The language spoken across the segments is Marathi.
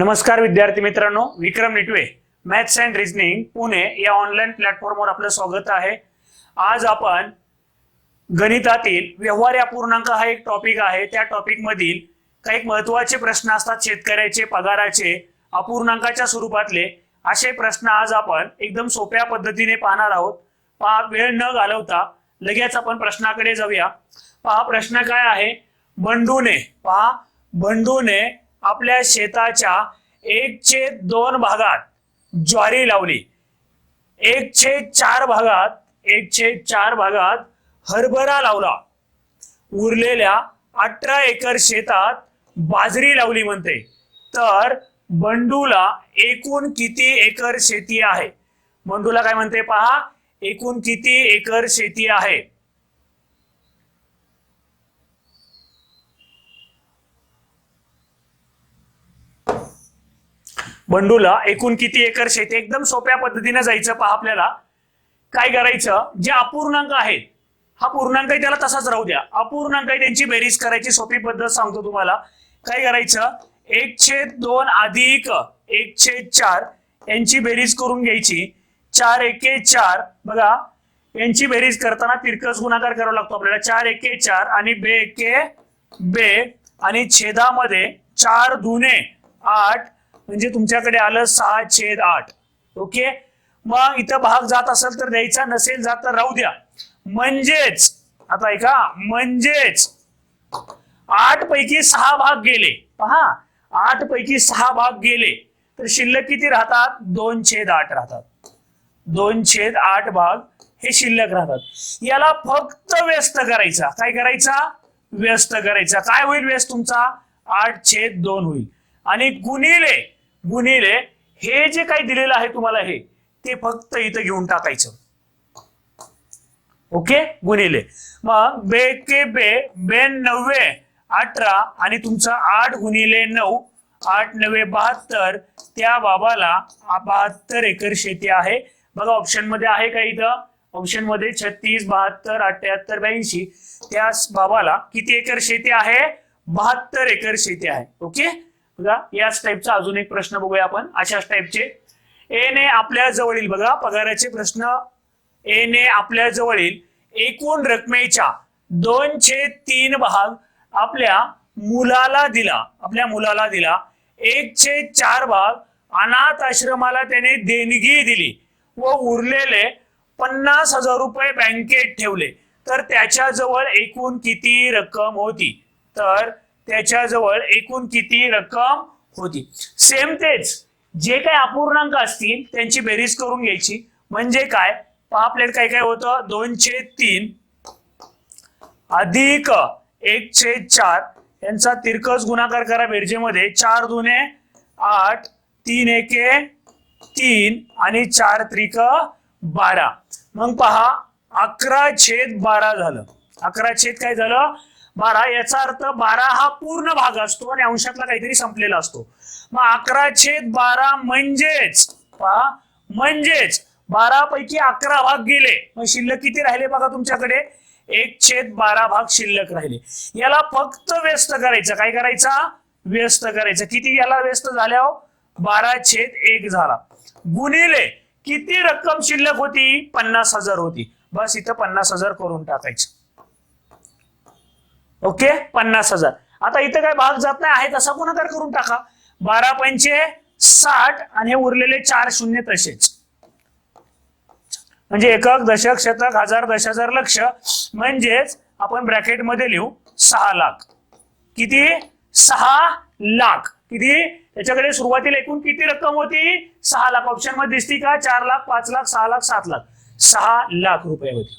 नमस्कार विद्यार्थी मित्रांनो Vikram Nitwe maths and reasoning Pune या ऑनलाईन प्लॅटफॉर्मवर आपलं स्वागत आहे. आज आपण गणितातील व्यवहार या पूर्णांक हा एक टॉपिक आहे. त्या टॉपिक मधील काही महत्त्वाचे प्रश्न असतात शेतकऱ्याचे पगाराचे अपूर्णांकाच्या स्वरूपातले. असे प्रश्न आज आपण एकदम सोप्या पद्धतीने पाहणार आहोत. पहा वेळ न घालवता लगेच आपण प्रश्नाकडे जाऊया. पहा प्रश्न काय आहे? बंडूने पहा बंडूने आपल्या शेताच्या एक छेद दोन भागात ज्वारी लावली. एक छेद चार भागात एक छेद चार भागात हरभरा लावला. उरलेल्या अठरा एकर शेतात बाजरी लावली म्हणते. तर बंडूला एकूण किती एकर शेती आहे? बंडूला काय म्हणते पहा? एकूण किती एकर शेती आहे? बंडूला एकूण किती एकर शेती? एकदम सोप्या पद्धतीने जायचं पहा आपल्याला. काय करायचं? जे अपूर्णांक आहेत हा पूर्णांक आहे त्याला तसाच राहू द्या. अपूर्णांक आहे त्यांची बेरीज करायची सोपी पद्धत सांगतो तुम्हाला. काय करायचं? एक छेद दोन अधिक एक छेद चार यांची बेरीज करून घ्यायची. चार एके चार बघा यांची बेरीज करताना तिरकस गुणाकार करावा लागतो आपल्याला. चार एके चार आणि बे एके बे आणि छेदामध्ये चार दुने आठ म्हणजे तुमच्याकडे आलं सहा छेद आठ. ओके? मग इथं भाग जात असेल तर द्यायचा नसेल जात तर राहू द्या. म्हणजेच आता ऐका म्हणजेच आठ पैकी सहा भाग गेले. पहा आठ पैकी सहा भाग गेले. तर शिल्लक किती राहतात? दोन छेद आठ राहतात. दोन छेद आठ भाग हे शिल्लक राहतात. याला फक्त व्यस्त करायचा. काय करायचा? व्यस्त करायचा. काय होईल व्यस्त तुमचा? आठ छेद दोन होईल. आणि गुणिले गुणिले हे जे काही दिलेलं आहे तुम्हाला हे ते फक्त इथं घेऊन टाकायचं. ओके? गुणिले मग बे के बे बे नव्वे अठरा आणि तुमचा आठ गुणिले नऊ आठ नव्हे बहात्तर त्या बाबाला बहात्तर एकर शेती आहे. बघा ऑप्शनमध्ये आहे का इथं? ऑप्शनमध्ये छत्तीस बहात्तर अठ्याहत्तर ब्याऐंशी. त्या बाबाला किती एकर शेती आहे? बहात्तर एकर शेती आहे. ओके? बघा याच टाईपचा अजून एक प्रश्न बघूया आपण. अशाच टाईपचे एने आपल्या जवळील बघा पगाराचे प्रश्न. एने आपल्या जवळील एकूण रकमेच्या दोन तीन भाग आपल्या मुलाला दिला. आपल्या मुलाला दिला. एक छेद चार भाग अनाथ आश्रमाला त्याने देणगी दिली व उरलेले पन्नास हजार रुपये बँकेत ठेवले. तर त्याच्याजवळ एकूण किती रक्कम होती? तर त्याच्याजवळ एकूण किती रक्कम होती? सेम तेच. जे काही अपूर्णांक असतील त्यांची बेरीज करून घ्यायची. म्हणजे काय? पहा आपल्याला काय काय होतं? दोनशे तीन अधिक एक छेद चार. यांचा तिरकस गुणाकार करा बेरजेमध्ये चार दुने आठ तीन एके तीन आणि चार त्रिक बारा. मग पहा अकरा छेद बारा झालं. अकरा छेद काय झालं? बारा याचा अर्थ बारा हा पूर्ण भाग असतो आणि अंशातला काहीतरी संपलेला असतो. मग अकरा छेद बारा म्हणजेच पहा म्हणजेच बारा पैकी अकरा भाग गेले. मग शिल्लक किती राहिले बघा तुमच्याकडे? एक छेद बारा भाग शिल्लक राहिले. याला फक्त व्यस्त करायचं. काय करायचा? व्यस्त करायचं. किती याला व्यस्त झाल्यावर हो? बारा छेद एक झाला. गुणिले किती रक्कम शिल्लक होती? पन्नास हजार होती. बस इथं पन्नास हजार करून टाकायचं. ओके? पन्नास हजार. आता इथं काय भाग जात नाही आहे तसा गुणाकार करून टाका. बारा पंचे साठ आणि हे उरलेले चार शून्य तसेच. म्हणजे एकक दशक शतक हजार दश हजार लक्ष. म्हणजेच आपण ब्रॅकेटमध्ये लिहू सहा लाख. किती? सहा लाख. किती? त्याच्याकडे सुरुवातीला एकूण किती रक्कम होती? सहा लाख. ऑप्शनमध्ये दिसती का? चार लाख पाच लाख सहा लाख सात लाख. सहा लाख रुपये होती.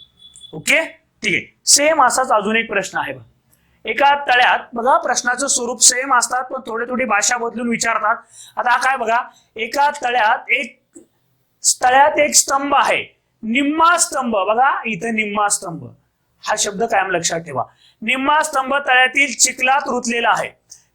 ओके? ठीक आहे. सेम असाच अजून एक प्रश्न आहे बघा. एका तळ्यात बघा प्रश्नाचं स्वरूप सेम असतात पण थोडी थोडी भाषा बदलून विचारतात. आता काय बघा एका तळ्यात एक तळ्यात एक स्तंभ आहे. निम्मा स्तंभ बघा इथं निम्मा स्तंभ. हा शब्द कायम लक्षात ठेवा. निम्मा स्तंभ तळ्यातील चिखलात रुतलेला आहे.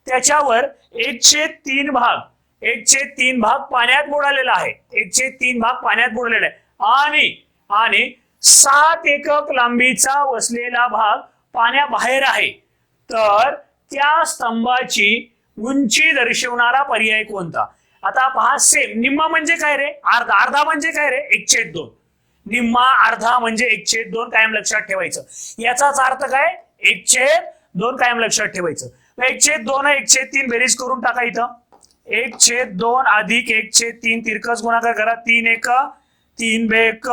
त्याच्यावर एकशे तीन भाग एकशे तीन भाग पाण्यात बुडालेला आहे. एकशे तीन भाग पाण्यात बुडलेला आहे. आणि आणि सात एकक लांबीचा वसलेला भाग पाण्याबाहेर आहे. तर त्या स्तंभाची उंची दर्शवणारा पर्याय कोणता? आता पहा सेम निम्मा म्हणजे काय रे? अर्धा. अर्धा म्हणजे काय रे? एकछेद दोन. निम्मा अर्धा म्हणजे एकछेद दोन कायम लक्षात ठेवायचं. याचाच अर्थ काय? एकछेद दोन कायम लक्षात ठेवायचं. एक छेद दोन एकछेद तीन बेरीज करून टाका इथं. एक छेद दोन अधिक एक छेद तीन तिरकस गुणाकार करा. तीन एक तीन बे एक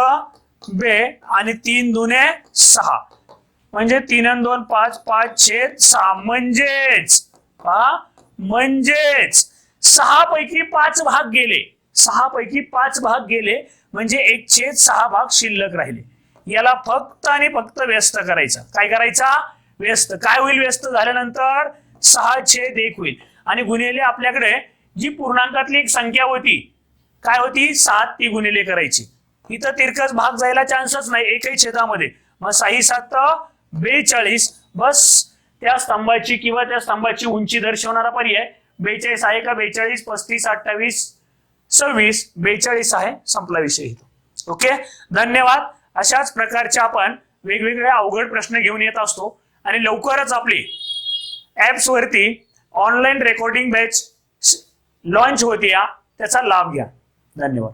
बे आणि तीन दुने सहा. म्हणजे तीन आणि दोन पाच पाच छेद सहा. म्हणजेच हा म्हणजेच सहा पैकी पाच भाग गेले. सहा पैकी पाच भाग गेले म्हणजे एक छेद सहा भाग शिल्लक राहिले. याला फक्त आणि फक्त व्यस्त करायचा. काय करायचा? व्यस्त. काय होईल व्यस्त? झाल्यानंतर सहा छेद एक होईल. आणि गुन्हेले आपल्याकडे जी पूर्णांकातली एक संख्या होती काय होती? सात ती गुन्हेले करायची. इथं तिरकस भाग जायला चान्सच नाही एकही छेदामध्ये. मग साही सात बेचाळीस. बस त्या स्तंभाची किंवा त्या स्तंभाची उंची दर्शवणारा पर्याय. बेचाळीस आहे का? बेचाळीस पस्तीस अठ्ठावीस सव्वीस. बेचाळीस आहे संपला विषय ओके? धन्यवाद. अशाच प्रकारचे आपण वेगवेगळे अवघड प्रश्न घेऊन येत असतो आणि लवकरच आपली ऍप्स वरती ऑनलाईन रेकॉर्डिंग बॅच लॉन्च होती या. त्याचा लाभ घ्या. धन्यवाद.